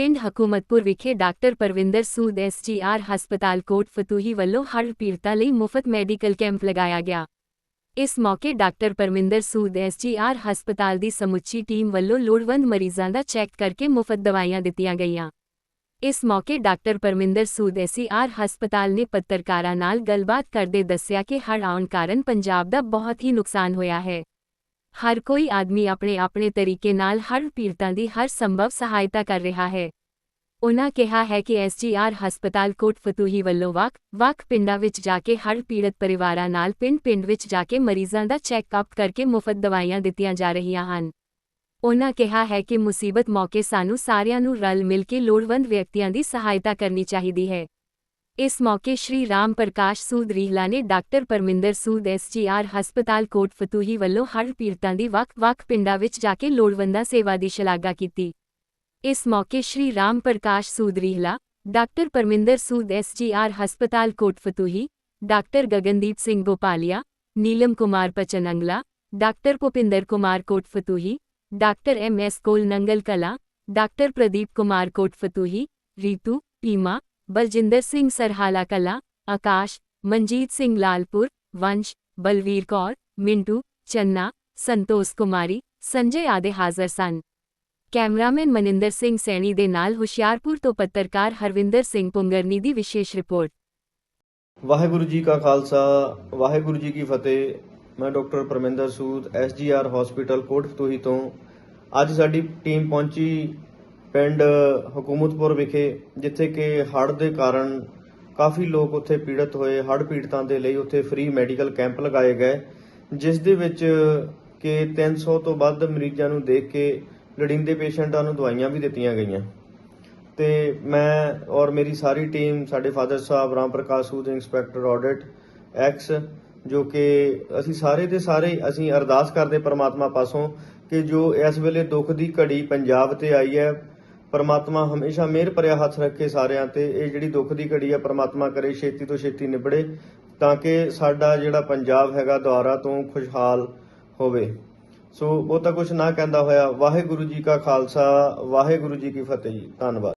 ਪਿੰਡ ਹਕੂਮਤਪੁਰ ਵਿਖੇ doctor Parvinder Sood SGR ਹਸਪਤਾਲ ਕੋਟ ਫਤੂਹੀ ਵੱਲੋਂ ਹੜ੍ਹ ਪੀੜਤਾਂ ਲਈ ਮੁਫਤ ਮੈਡੀਕਲ ਕੈਂਪ ਲਗਾਇਆ ਗਿਆ ਇਸ ਮੌਕੇ ਡਾਕਟਰ ਪਰਮਿੰਦਰ ਸੂਦ ਐਸਜੀਆਰ ਹਸਪਤਾਲ ਦੀ ਸਮੁੱਚੀ ਟੀਮ ਵੱਲੋਂ ਲੋੜਵੰਦ ਮਰੀਜ਼ਾਂ ਦਾ ਚੈੱਕ ਕਰਕੇ ਮੁਫਤ ਦਵਾਈਆਂ ਦਿੱਤੀਆਂ ਗਈਆਂ ਇਸ ਮੌਕੇ ਡਾਕਟਰ ਪਰਮਿੰਦਰ ਸੂਦ ਐਸਜੀਆਰ ਹਸਪਤਾਲ ਨੇ ਪੱਤਰਕਾਰਾਂ ਨਾਲ ਗੱਲਬਾਤ ਕਰਦੇ ਦੱਸਿਆ ਕਿ ਹੜ੍ਹ ਆਉਣ ਕਾਰਨ ਪੰਜਾਬ ਦਾ ਬਹੁਤ ਹੀ ਨੁਕਸਾਨ ਹੋਇਆ ਹੈ ਹਰ ਕੋਈ ਆਦਮੀ ਆਪਣੇ ਆਪਣੇ ਤਰੀਕੇ ਨਾਲ ਹੜ੍ਹ ਪੀੜਤਾਂ ਦੀ ਹਰ ਸੰਭਵ ਸਹਾਇਤਾ ਕਰ ਰਿਹਾ ਹੈ ਉਨ੍ਹਾਂ ਕਿਹਾ ਹੈ ਕਿ ਐਸਜੀਆਰ ਹਸਪਤਾਲ ਕੋਟ ਫਤੂਹੀ ਵੱਲੋਂ ਵੱਖ ਵੱਖ ਪਿੰਡਾਂ ਵਿੱਚ ਜਾ ਕੇ ਹੜ੍ਹ ਪੀੜਤ ਪਰਿਵਾਰਾਂ ਨਾਲ ਪਿੰਡ-ਪਿੰਡ ਵਿੱਚ ਜਾ ਕੇ ਮਰੀਜ਼ਾਂ ਦਾ ਚੈੱਕਅਪ ਕਰਕੇ ਮੁਫਤ ਦਵਾਈਆਂ ਦਿੱਤੀਆਂ ਜਾ ਰਹੀਆਂ ਹਨ। ਉਨ੍ਹਾਂ ਕਿਹਾ ਹੈ ਕਿ ਮੁਸੀਬਤ ਮੌਕੇ ਸਾਨੂੰ ਸਾਰਿਆਂ ਨੂੰ ਰਲ ਮਿਲ ਕੇ ਲੋੜਵੰਦ ਵਿਅਕਤੀਆਂ ਦੀ ਸਹਾਇਤਾ ਕਰਨੀ ਚਾਹੀਦੀ ਹੈ। ਇਸ ਮੌਕੇ ਸ਼੍ਰੀ ਰਾਮ ਪ੍ਰਕਾਸ਼ ਸੂਦ ਰੀਹਲਾ ਨੇ ਡਾਕਟਰ ਪਰਮਿੰਦਰ ਸੂਦ ਐਸਜੀਆਰ ਹਸਪਤਾਲ ਕੋਟ ਫਤੂਹੀ ਵੱਲੋਂ ਹੜ੍ਹ ਪੀੜਤਾਂ ਦੀ ਵੱਖ-ਵੱਖ ਪਿੰਡਾਂ ਵਿੱਚ ਜਾ ਕੇ ਲੋੜਵੰਦਾਂ ਸੇਵਾ ਦੀ ਸ਼ਲਾਘਾ ਕੀਤੀ। ਇਸ ਮੌਕੇ ਸ਼੍ਰੀ ਰਾਮ ਪ੍ਰਕਾਸ਼ ਸੂਦ ਰੀਹਲਾ ਡਾਕਟਰ ਪਰਮਿੰਦਰ ਸੂਦ ਐਸਜੀਆਰ ਹਸਪਤਾਲ Kot Fatuhi doctor Gagandeep Singh Gopalia Neelam Kumar Pachnangla doctor Bhupinder Kumar Kot Fatuhi doctor M S Kol Nangal Kala doctor Pradeep Kumar Kot Fatuhi Ritu Peema Baljinder Singh Sarhala Kala Akash Manjit Singh Lalpur Vansh Balvir Kaur Mintu Channa Santosh Kumari cameraman Maninder Singh Saini ਦੇ ਨਾਲ ਹੁਸ਼ਿਆਰਪੁਰ ਤੋਂ ਪੱਤਰਕਾਰ ਹਰਵਿੰਦਰ ਸਿੰਘ ਪੁੰਗਰਨੀ ਦੀ ਵਿਸ਼ੇਸ਼ report. Waheguru ji ਕਾ ਖਾਲਸਾ, ਵਾਹਿਗੁਰੂ ਜੀ ਕੀ ਫਤਿਹ। ਮੈਂ doctor Parminder Sood SGR hospital Kotfatuhi ਤੋਂ। ਅੱਜ ਸਾਡੀ ਟੀਮ ਪਹੁੰਚੀ ਪਿੰਡ ਹਕੂਮਤਪੁਰ ਵਿਖੇ, ਜਿੱਥੇ ਕਿ ਹੜ੍ਹ ਦੇ ਕਾਰਨ ਕਾਫੀ ਲੋਕ ਉੱਥੇ ਪੀੜਤ ਹੋਏ, ਹੜ੍ਹ ਪੀੜਤਾਂ ਦੇ ਲਈ ਉੱਥੇ ਫ੍ਰੀ ਮੈਡੀਕਲ ਕੈਂਪ ਲਗਾਏ ਗਏ, ਜਿਸ ਦੇ ਵਿੱਚ ਕਿ 300 ਤੋਂ ਵੱਧ ਮਰੀਜ਼ਾਂ ਨੂੰ ਦੇਖ ਕੇ ਲੜਿੰਦੇ ਪੇਸ਼ੈਂਟਾਂ ਨੂੰ ਦਵਾਈਆਂ ਵੀ ਦਿੱਤੀਆਂ ਗਈਆਂ। ਤੇ ਮੈਂ ਔਰ ਮੇਰੀ ਸਾਰੀ ਟੀਮ, ਸਾਡੇ ਫਾਦਰ ਸਾਹਿਬ, Ram Prakash Sood, inspector audit, ex, ਜੋ ਕਿ ਅਸੀਂ ਸਾਰੇ ਦੇ ਸਾਰੇ, ਅਸੀਂ ਅਰਦਾਸ ਕਰਦੇ ਪਰਮਾਤਮਾ ਪਾਸੋਂ ਕਿ ਜੋ ਇਸ ਵੇਲੇ ਦੁੱਖ ਦੀ ਘੜੀ ਪੰਜਾਬ ਤੇ ਆਈ ਹੈ, ਪਰਮਾਤਮਾ ਹਮੇਸ਼ਾ ਮਿਹਰ ਭਰਿਆ ਹੱਥ ਰੱਖੇ ਸਾਰਿਆਂ ਤੇ, ਇਹ ਜਿਹੜੀ ਦੁੱਖ ਦੀ ਘੜੀ ਹੈ ਪਰਮਾਤਮਾ ਕਰੇ ਛੇਤੀ ਤੋਂ ਛੇਤੀ ਨਿਬੜੇ ਤਾਂ ਕਿ ਸਾਡਾ ਜਿਹੜਾ ਪੰਜਾਬ ਹੈਗਾ ਦੁਆਰਾ ਤੋਂ ਖੁਸ਼ਹਾਲ ਹੋਵੇ। ਸੋ ਉਹ ਤਾਂ ਕੁਝ ਨਾ ਕਹਿੰਦਾ ਹੋਇਆ। ਵਾਹਿਗੁਰੂ ਜੀ ਕਾ ਖਾਲਸਾ, ਵਾਹਿਗੁਰੂ ਜੀ ਕੀ ਫਤਿਹ ਜੀ। ਧੰਨਵਾਦ।